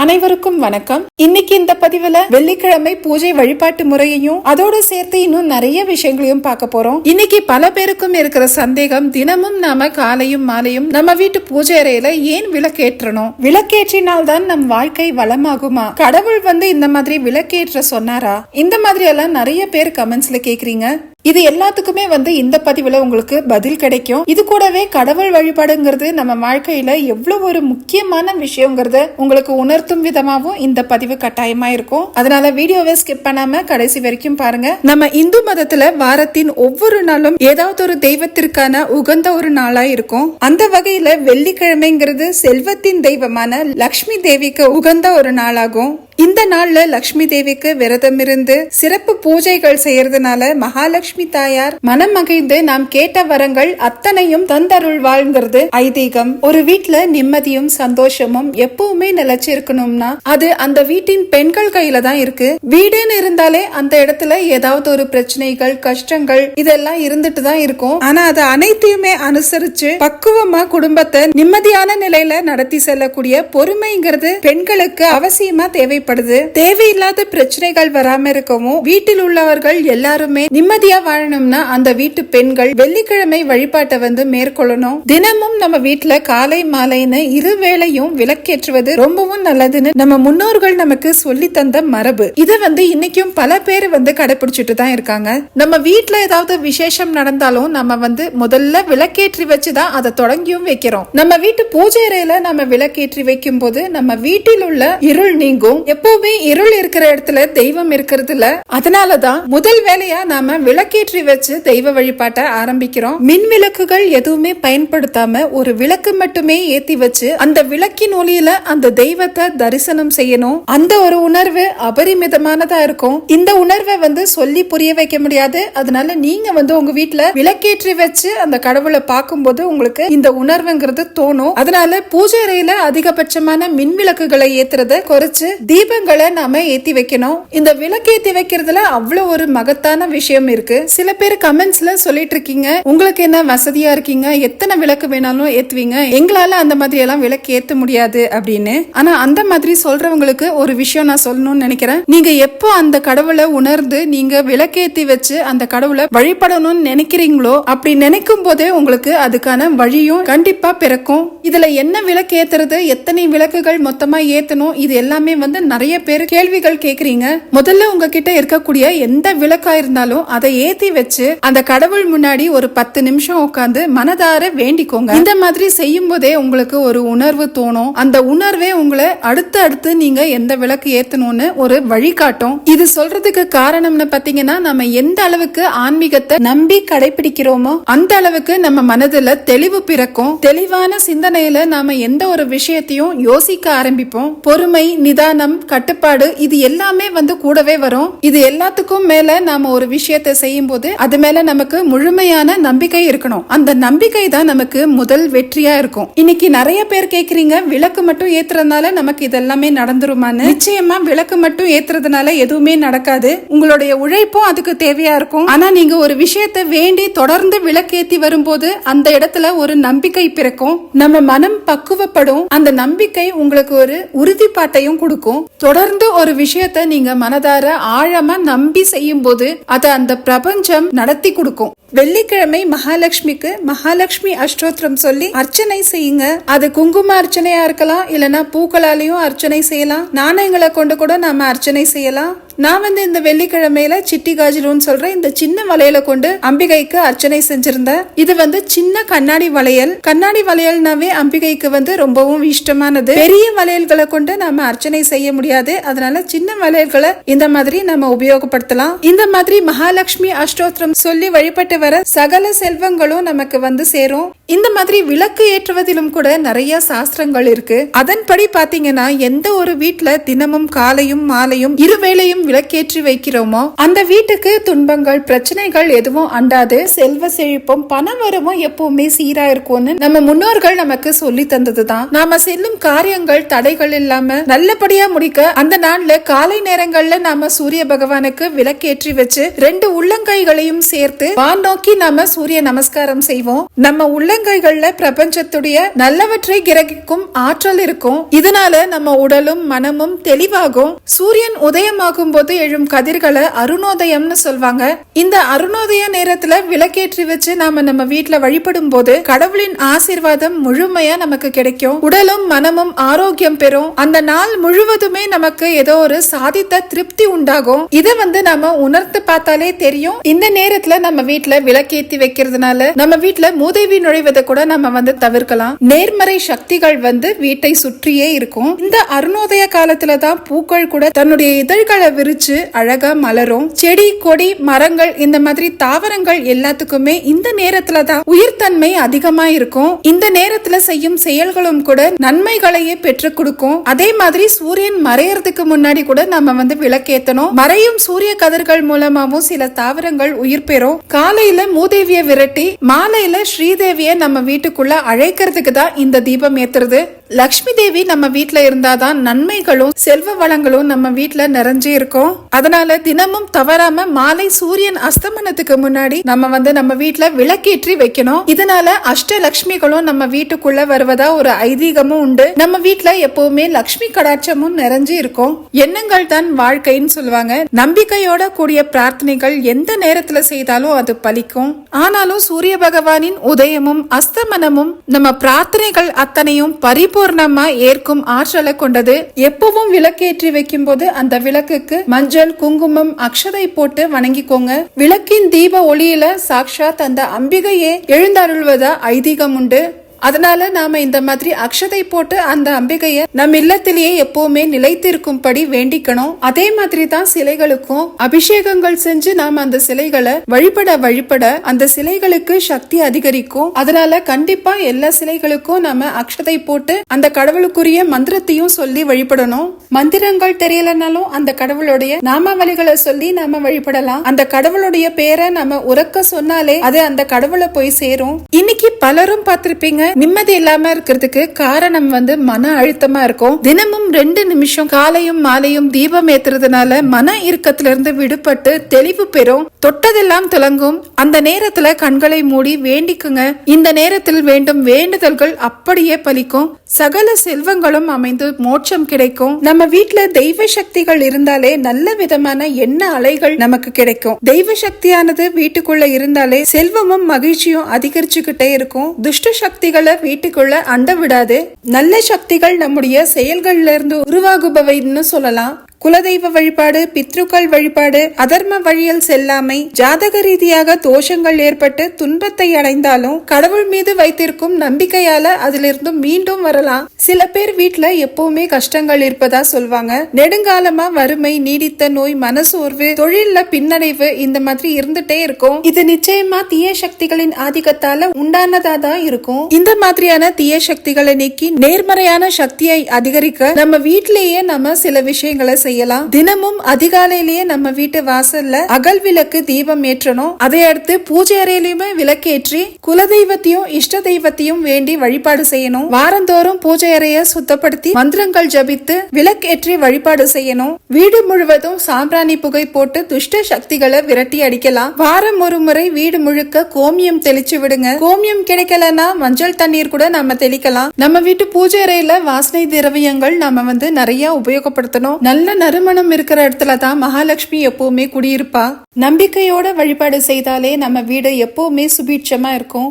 அனைவருக்கும் வணக்கம். இன்னைக்கு இந்த பதிவுல வெள்ளிக்கிழமை பூஜை வழிபாட்டு முறையையும் அதோட சேர்த்து இன்னும் நிறைய விஷயங்களையும் பார்க்க போறோம். இன்னைக்கு பல பேருக்கும் இருக்கிற சந்தேகம் தினமும் நாம காலையும் மாலையும் நம்ம வீட்டு பூஜை அறையில ஏன் விளக்கேற்றணும்? விளக்கேற்றினால் தான் நம் வாழ்க்கை வளமாகுமா? கடவுள் வந்து இந்த மாதிரி விளக்கேற்ற சொன்னாரா? இந்த மாதிரி எல்லாம் நிறைய பேர் கமெண்ட்ஸ்ல கேக்குறீங்க. இது எல்லாத்துக்குமே வந்து இந்த பதிவுல உங்களுக்கு பதில் கிடைக்கும். இது கூடவே கடவுள் வழிபாடுங்கிறது நம்ம வாழ்க்கையில எவ்வளவு ஒரு முக்கியமான விஷயங்கிறத உங்களுக்கு உணர்த்தும் விதமாகவும் இந்த பதிவு கட்டாயமா இருக்கும். அதனால வீடியோவை ஸ்கிப் பண்ணாம கடைசி வரைக்கும் பாருங்க. நம்ம இந்து மதத்துல வாரத்தின் ஒவ்வொரு நாளும் ஏதாவது ஒரு தெய்வத்திற்கான உகந்த ஒரு நாளா இருக்கும். அந்த வகையில வெள்ளிக்கிழமைங்கிறது செல்வத்தின் தெய்வமான லக்ஷ்மி தேவிக்கு உகந்த ஒரு நாளாகும். இந்த நாள்ல லக்ஷ்மி தேவிக்கு விரதம் இருந்து சிறப்பு பூஜைகள் செய்யறதுனால மகாலட்சுமி தாயார் மனம் மகிழ்ந்து நாம் கேட்ட வரங்கள் அத்தனையும் தந்தருள் தந்தருள்வாள்ங்கிறது ஐதீகம் ஒரு வீட்டுல நிம்மதியும் சந்தோஷமும் எப்பவுமே நிலைச்சு இருக்கணும்னா அது அந்த வீட்டின் பெண்கள் கையில தான் இருக்கு. வீடுன்னு இருந்தாலே அந்த இடத்துல ஏதாவது ஒரு பிரச்சனைகள் கஷ்டங்கள் இதெல்லாம் இருந்துட்டு தான் இருக்கும். ஆனா அது அனைத்தையுமே அனுசரிச்சு பக்குவமா குடும்பத்தை நிம்மதியான நிலையில நடத்தி செல்லக்கூடிய பொறுமைங்கிறது பெண்களுக்கு அவசியமா தேவைப்படுது தேவையில்லாத பிரச்சனைகள் வராம இருக்கவும் வீட்டில் உள்ளவர்கள் எல்லாருமே நிம்மதியா வாழணும்னா அந்த வீட்டு பெண்கள் வெள்ளிக்கிழமை வழிபாட்டை வந்து மேற்கொள்ளணும். தினமும் நம்ம வீட்டுல காலை மாலைன்னு இரு வேளையும் விளக்கேற்றுவது ரொம்பவும் நல்லதுன்னு நம்ம முன்னோர்கள் நமக்கு சொல்லி தந்த மரபு. இதை வந்து இன்னைக்கும் பல பேர் வந்து கடைபிடிச்சிட்டு தான் இருக்காங்க. நம்ம வீட்டுல ஏதாவது விசேஷம் நடந்தாலும் நம்ம வந்து முதல்ல விளக்கேற்றி வச்சுதான் அதை தொடங்கியும் வைக்கிறோம். நம்ம வீட்டு பூஜை அறையில நம்ம விளக்கேற்றி வைக்கும் போது நம்ம வீட்டில் உள்ள இருள் நீங்கும். எப்பவுமே இருள் இருக்கிற இடத்துல தெய்வம் இருக்கிறது இல்ல அதனாலதான் முதல் வேலையா நாம விளக்கேற்றி வச்சு தெய்வ வழிபாட்டை ஆரம்பிக்கிறோம். மின் விளக்குகள் எதுவுமே பயன்படுத்தாம ஒரு விளக்கு மட்டுமே ஏத்தி வச்சு அந்த விளக்கின் ஒளியில அந்த தெய்வத்தை தரிசனம் செய்யணும். அந்த ஒரு உணர்வு அபரிமிதமானதா இருக்கும். இந்த உணர்வை வந்து சொல்லி புரிய வைக்க முடியாது. அதனால நீங்க வந்து உங்க வீட்டுல விளக்கேற்றி வச்சு அந்த கடவுளை பார்க்கும்போது உங்களுக்கு இந்த உணர்வுங்கிறது தோணும். அதனால பூஜை அறையில அதிகபட்சமான மின் விளக்குகளை ஏத்துறத குறைச்சு தீபங்களை நாம ஏத்தி வைக்கணும். இந்த விளக்கு ஏத்தி வைக்கிறதுல அவ்வளவு ஒரு மகத்தான விஷயம் இருக்கு. சில பேர் கமெண்ட்ஸ்ல சொல்லிட்டு இருக்கீங்க. உங்களுக்கு என்ன வசதியா இருக்கீங்க? எத்தனை விளக்கு வேணாலும் ஏத்துவீங்க? எங்களால அந்த மாதிரி எல்லாம் விளக்கு ஏத்த முடியாது அப்படின்னு. ஆனா அந்த மாதிரி சொல்றவங்களுக்கு ஒரு விஷயம் நான் சொல்லணும்னு நினைக்கிறேன். நீங்க எப்போ அந்த கடவுளை உணர்ந்து நீங்க விளக்கேத்தி வச்சு அந்த கடவுளை வழிபடணும்னு நினைக்கிறீங்களோ அப்படி நினைக்கும் போதே உங்களுக்கு அதுக்கான வழியும் கண்டிப்பா பிறக்கும். இதுல என்ன விளக்கு ஏத்துறது? எத்தனை விளக்குகள் மொத்தமா ஏத்தணும்? இது எல்லாமே வந்து நிறைய பேர் கேள்விகள் கேக்குறீங்க. முதல்ல உங்ககிட்ட இருக்கக்கூடிய எந்த விளக்கா இருந்தாலும் அதை ஏத்தி வச்சு அந்த கடவுள் முன்னாடி ஒரு பத்து நிமிஷம் உட்காந்து மனதார வேண்டிக்கோங்க. இந்த மாதிரி செய்யும் போதே உங்களுக்கு ஒரு உணர்வு தோணும். அந்த உணர்வே உங்களை அடுத்து அடுத்து நீங்க எந்த விளக்கு ஏத்தணும்னு ஒரு வழிகாட்டும். இது சொல்றதுக்கு காரணம்னு பாத்தீங்கன்னா நம்ம எந்த அளவுக்கு ஆன்மீகத்தை நம்பி கடைபிடிக்கிறோமோ அந்த அளவுக்கு நம்ம மனதுல தெளிவு பிறக்கும். தெளிவான சிந்தனையில நாம எந்த ஒரு விஷயத்தையும் யோசிக்க ஆரம்பிப்போம். பொறுமை நிதானம் கட்டுப்பாடு இது எல்லாமே வந்து கூடவே வரும். இது எல்லாத்துக்கும் மேல நாம ஒரு விஷயத்தை செய்யும் போது அது மேல நமக்கு முழுமையான நம்பிக்கை இருக்கணும். அந்த நம்பிக்கை தான் நமக்கு முதல் வெற்றியா இருக்கும். இன்னைக்கு நிறைய பேர் கேக்குறீங்க விளக்கு மட்டும் ஏத்துறதுனால நமக்கு இதெல்லாமே நடந்துருமான்னு. நிச்சயமா விளக்கு மட்டும் ஏத்துறதுனால எதுவுமே நடக்காது. உங்களுடைய உழைப்பும் அதுக்கு தேவையா இருக்கும். ஆனா நீங்க ஒரு விஷயத்தை வேண்டி தொடர்ந்து விளக்கேத்தி வரும்போது அந்த இடத்துல ஒரு நம்பிக்கை பிறக்கும். நம்ம மனம் பக்குவப்படும். அந்த நம்பிக்கை உங்களுக்கு ஒரு உறுதிப்பாட்டையும் கொடுக்கும். தொடர்ந்து ஒரு விஷயத்தை நீங்க மனதார ஆழமா நம்பி செய்யும் போது அதை அந்த பிரபஞ்சம் நடத்தி கொடுக்கும். வெள்ளிக்கிழமை மகாலட்சுமிக்கு மகாலட்சுமி அஷ்டோத்திரம் சொல்லி அர்ச்சனை செய்யுங்க. அது குங்கும அர்ச்சனையா இருக்கலாம் இல்லனா பூக்களாலையும் அர்ச்சனை செய்யலாம். நாணயங்களை கொண்டு கூட நாம அர்ச்சனை செய்யலாம். நான் வந்து இந்த வெள்ளிக்கிழமையில சிட்டி காஜிலுன்னு சொல்றேன் இந்த சின்ன வளையலை கொண்டு அம்பிகைக்கு அர்ச்சனை செஞ்சிருந்தேன். இது வந்து சின்ன கண்ணாடி வளையல். கண்ணாடி வளையல்னாவே அம்பிகைக்கு வந்து ரொம்பவும் இஷ்டமானது. பெரிய வளையல்களை கொண்டு நாம அர்ச்சனை செய்ய முடியாது. அதனால சின்ன வளையல்களை இந்த மாதிரி நம்ம உபயோகப்படுத்தலாம். இந்த மாதிரி மகாலட்சுமி அஷ்டோத்திரம் சொல்லி வழிபட்டு வர சகல செல்வங்களும் நமக்கு வந்து சேரும். இந்த மாதிரி விளக்கு ஏற்றுவதிலும் கூட நிறைய சாஸ்திரங்கள் இருக்கு. அதன்படி பாத்தீங்கன்னா எந்த ஒரு வீட்டுல தினமும் காலையும் மாலையும் இருவேளையும் விளக்கேற்றி வைக்கிறோமோ அந்த வீட்டுக்கு துன்பங்கள் பிரச்சனைகள் எதுவும் அண்டாது. செல்வ செழிப்பும் பண வரவும் எப்பவுமே சீரா இருக்கும்னு நம்ம முன்னோர்கள் நமக்கு சொல்லி தந்ததுதான். நாம செல்லும் காரியங்கள் தடைகள் இல்லாம நல்லபடியா முடிக்க அந்த நாள்ல காலை நேரங்கள்ல நாம சூரிய பகவானுக்கு விளக்கேற்றி வச்சு ரெண்டு உள்ளங்கைகளையும் சேர்த்து வானோ நோக்கி நாம சூரிய நமஸ்காரம் செய்வோம். நம்ம உள்ளங்கைகள்ல பிரபஞ்சத்துடைய நல்லவற்றை கிரகிக்கும் ஆற்றல் இருக்கும். இதனால நம்ம உடலும் மனமும் தெளிவாகும். சூரியன் உதயமாகும் போது எழும் கதிர்களை அருணோதயம்னு சொல்வாங்க. இந்த அருணோதய நேரத்துல விளக்கேற்றி வச்சு நாம நம்ம வீட்டுல வழிபடும் போது கடவுளின் ஆசீர்வாதம் முழுமையா நமக்கு கிடைக்கும். உடலும் மனமும் ஆரோக்கியம் பெறும். அந்த நாள் முழுவதுமே நமக்கு ஏதோ ஒரு சாதித்த திருப்தி உண்டாகும். இதை வந்து நாம உணர்த்து பார்த்தாலே தெரியும். இந்த நேரத்துல நம்ம வீட்டுல விளக்கேத்தி வைக்கிறதுனால நம்ம வீட்டுல மூதேவி நுழைவதை கூட நம்ம வந்து தவிர்க்கலாம். நேர்மறை சக்திகள் வந்து வீட்டை சுற்றியே இருக்கும். இந்த அருணோதய காலத்துல தான் பூக்கள் கூட தன்னுடைய இதழ்களை விரிச்சு அழகா மலரும். செடி கொடி மரங்கள் இந்த மாதிரி தாவரங்கள் எல்லாத்துக்குமே இந்த நேரத்துல தான் உயிர்த்தன்மை அதிகமா இருக்கும். இந்த நேரத்துல செய்யும் செயல்களும் கூட நன்மைகளையே பெற்று கொடுக்கும். அதே மாதிரி சூரியன் மறையறதுக்கு முன்னாடி கூட நம்ம வந்து விளக்கேத்தணும். மறையும் சூரிய கதிர்கள் மூலமாவும் சில தாவரங்கள் உயிர் பெறும். காலை காலையில மூதேவிய விரட்டி மாலையில ஸ்ரீதேவிய நம்ம வீட்டுக்குள்ள அழைக்கிறதுக்கு தான் இந்த தீபம் ஏத்துறது. லக்ஷ்மி தேவி நம்ம வீட்ல இருந்தாதான் நன்மைகளும் செல்வ வளங்களும் நம்ம வீட்டுல நிறைஞ்சு இருக்கும். அதனால தினமும் தவறாம மாலை சூரியன் அஸ்தமனத்துக்கு முன்னாடி நம்ம வந்து நம்ம வீட்டுல விளக்கேற்றி வைக்கணும். இதனால அஷ்ட லக்ஷ்மிகளும் நம்ம வீட்டுக்குள்ள வருவதா ஒரு ஐதீகமும் உண்டு. நம்ம வீட்டுல எப்பவுமே லக்ஷ்மி கடாட்சமும் நிறைஞ்சு இருக்கும். எண்ணங்கள் தான் வாழ்க்கைன்னு சொல்லுவாங்க. நம்பிக்கையோட கூடிய பிரார்த்தனைகள் எந்த நேரத்துல செய்தாலும் அது பலிக்கும். ஆனாலும் சூரிய பகவானின் உதயமும் அஸ்தமனமும் நம்ம பிரார்த்தனைகள் அத்தனையும் பரிபூர்ணமா ஏற்கும் ஆற்றலை கொண்டது. எப்பவும் விளக்கேற்றி வைக்கும் போது அந்த விளக்குக்கு மஞ்சள் குங்குமம் அக்ஷதை போட்டு வணங்கிக்கோங்க. விளக்கின் தீப ஒளியில சாக்ஷாத் அந்த அம்பிகையே எழுந்தருள்வதா ஐதீகம் உண்டு அதனால நாம இந்த மாதிரி அக்ஷதை போட்டு அந்த அம்பிகைய நம் இல்லத்திலேயே எப்பவுமே நிலைத்திருக்கும்படி வேண்டிக்கணும். அதே மாதிரி தான் சிலைகளுக்கும் அபிஷேகங்கள் செஞ்சு நாம அந்த சிலைகளை வழிபட வழிபட அந்த சிலைகளுக்கு சக்தி அதிகரிக்கும். அதனால கண்டிப்பா எல்லா சிலைகளுக்கும் நாம அக்ஷதை போட்டு அந்த கடவுளுக்குரிய மந்திரத்தையும் சொல்லி வழிபடணும். மந்திரங்கள் தெரியலனாலும் அந்த கடவுளுடைய நாமாவளிகளை சொல்லி நாம வழிபடலாம். அந்த கடவுளுடைய பேரை நம்ம உறக்க சொன்னாலே அது அந்த கடவுளை போய் சேரும். இன்னைக்கு பலரும் பார்த்திருப்பீங்க நிம்மதி இல்லாம இருக்கிறதுக்கு காரணம் வந்து மன அழுத்தமா இருக்கும். தினமும் ரெண்டு நிமிஷம் காலையும் மாலையும் தீபம் ஏத்துறதுனால மன இறுக்கத்துல இருந்து விடுபட்டு தெளிவு பெறும். தொட்டதெல்லாம் துலங்கும் அந்த நேரத்துல கண்களை மூடி வேண்டிக்குங்க. இந்த நேரத்தில் வேண்டும் வேண்டுதல்கள் அப்படியே பலிக்கும். சகல செல்வங்களும் அமைந்து மோட்சம் கிடைக்கும். நம்ம வீட்டுல தெய்வ சக்திகள் இருந்தாலே நல்ல விதமான எண்ண அலைகள் நமக்கு கிடைக்கும். தெய்வ சக்தியானது வீட்டுக்குள்ள இருந்தாலே செல்வமும் மகிழ்ச்சியும் அதிகரிச்சுக்கிட்டே இருக்கும். துஷ்ட சக்திகள் வீட்டுக்குள்ள அண்ட விடாது நல்ல சக்திகள் நம்முடைய செயல்கள்ல இருந்து உருவாகுபவைன்னு சொல்லலாம். குலதெய்வ வழிபாடு பித்ருக்கள் வழிபாடு அதர்ம வழியில் செல்லாமை ஜாதக ரீதியாக தோஷங்கள் ஏற்பட்டு துன்பத்தை அடைந்தாலும் கடவுள் மீது வைத்திருக்கும் நம்பிக்கையால அதிலிருந்து மீண்டும் வரலாம். சில பேர் வீட்டுல எப்பவுமே கஷ்டங்கள் இருப்பதா சொல்வாங்க. நெடுங்காலமா வறுமை நீடித்த நோய் மனசோர்வு தொழில்ல பின்னடைவு இந்த மாதிரி இருந்துட்டே இருக்கும். இது நிச்சயமா தீய சக்திகளின் ஆதிக்கத்தால உண்டானதா தான் இருக்கும். இந்த மாதிரியான தீய சக்திகளை நீக்கி நேர்மறையான சக்தியை அதிகரிக்க நம்ம வீட்டிலேயே நம்ம சில விஷயங்களை செய்யலாம். தினமும் அதிகாலையிலேயே நம்ம வீட்டு வாசல்ல அகல் விளக்கு தீபம் ஏற்றணும். அதை அடுத்து பூஜை அறையிலுமே விளக்கேற்றி குலதெய்வத்தையும் இஷ்ட தெய்வத்தையும் வேண்டி வழிபாடு செய்யணும். வாரந்தோறும் பூஜை அறைய சுத்தப்படுத்தி மந்திரங்கள் ஜபித்து விளக்கேற்றி வழிபாடு செய்யணும். வீடு முழுவதும் சாம்பிராணி புகை போட்டு துஷ்ட சக்திகளை விரட்டி அடிக்கலாம். வாரம் ஒரு முறை வீடு முழுக்க கோமியம் தெளிச்சு விடுங்க. கோமியம் கிடைக்கலன்னா மஞ்சள் தண்ணீர் கூட நம்ம தெளிக்கலாம். நம்ம வீட்டு பூஜை அறையில வாசனை திரவியங்கள் நம்ம வந்து நிறைய உபயோகப்படுத்தணும். நல்ல நறுமணம் இருக்கிற இடத்துல தான் மகாலட்சுமி எப்பவுமே குடியிருப்பா. நம்பிக்கையோட வழிபாடு செய்தாலே நம்ம வீடு எப்பவுமே சுபீட்சமா இருக்கும்.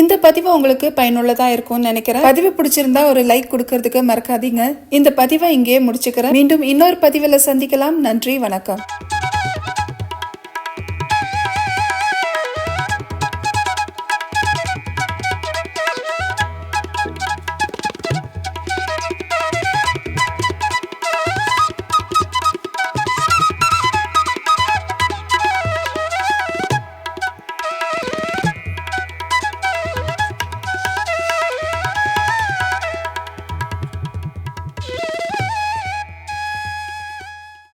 இந்த பதிவு உங்களுக்கு பயனுள்ளதா இருக்கும்னு நினைக்கிறேன். பதிவு பிடிச்சிருந்தா ஒரு லைக் கொடுக்கறதுக்கு மறக்காதீங்க. இந்த பதிவை இங்கேயே முடிச்சுக்கிறேன். மீண்டும் இன்னொரு பதிவில் சந்திக்கலாம். நன்றி வணக்கம்.